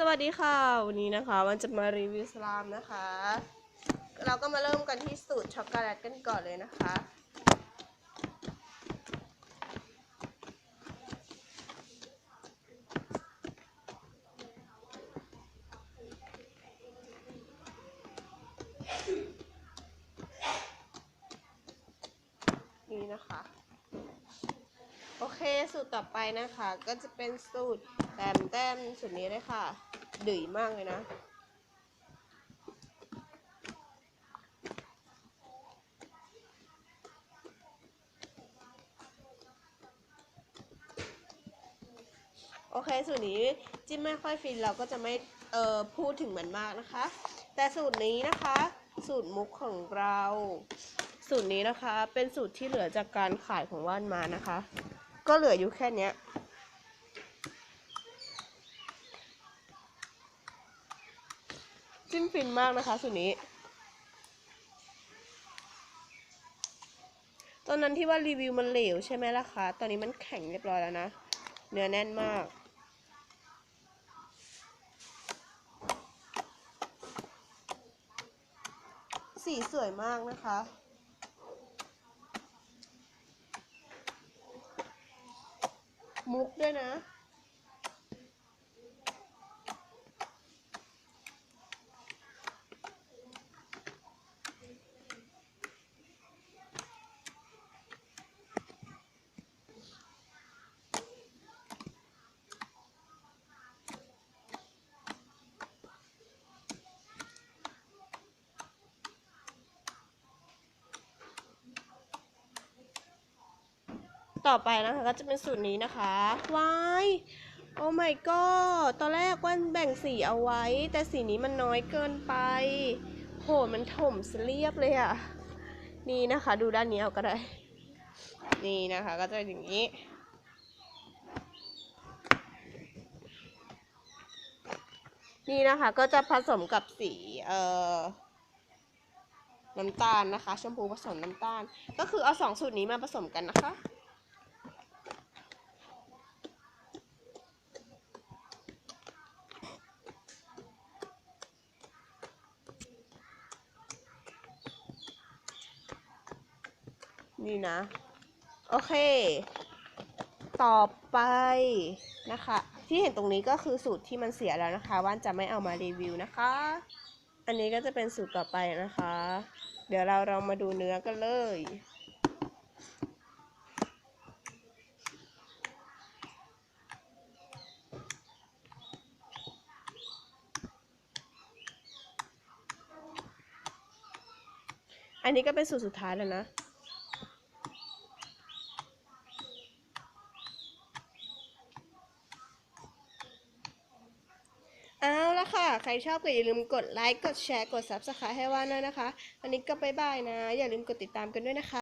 สวัสดีค่ะ วันนี้นะคะวันจะมารีวิวสลามนะคะ เราก็มาเริ่มกันที่สูตรช็อกโกแลตกันก่อนเลยนะคะ นี่นะคะ โอเคสูตรต่อไปนะคะ ก็จะเป็นสูตร แต้มแต้มสูตรนี้เลยค่ะ ดื๋ยมากเลยนะ โอเคสูตรนี้จิ้มไม่ค่อยฟินเราก็จะไม่เอ่อพูดถึงเหมันมากนะคะ แต่สูตรนี้นะคะ สูตรมุกของเรา สูตรนี้นะคะเป็นสูตรที่เหลือจากการขายของว่านมานะคะ ก็เหลืออยู่แค่เนี้ จิ้มฟินมากนะคะสูตรนี้ ตอนนั้นที่ว่ารีวิวมันเหลวใช่ไหมล่ะคะ ตอนนี้มันแข็งเรียบร้อยแล้วนะ เนื้อแน่นมากสีสวยมากนะคะ มุกด้วยนะ ต่อไปนะคะก็จะเป็นสูตรนี้นะคะวายโอ้ my god ตอนแรกว่าแบ่งสีเอาไว้ แต่สีนี้มันน้อยเกินไป โห มันถมเสเรียบเลยอะนี่นะคะ ดูด้านนี้เอาก็ได้ นี่นะคะ ก็จะอย่างนี้นี่นะคะก็จะผสมกับสีเอ่อน้ำตาลนะคะ ชมพูผสมน้ำตาล ก็คือเอาสองสูตรนี้มาผสมกันนะคะ นี่นะ โอเค ต่อไปนะคะ ที่เห็นตรงนี้ก็คือสูตรที่มันเสียแล้วนะคะ ว่านจะไม่เอามารีวิวนะคะ อันนี้ก็จะเป็นสูตรต่อไปนะคะ เดี๋ยวเราเรามาดูเนื้อกันเลยอันนี้ก็เป็นสูตรสุดท้ายแล้วนะเอาละ ค่ะ ใครชอบก็อย่าลืมกดไลค์ กดแชร์ กด Subscribe ให้ว่านด้วยนะคะ วันนี้ก็บ๊ายบายนะ อย่าลืมกดติดตามกันด้วยนะคะ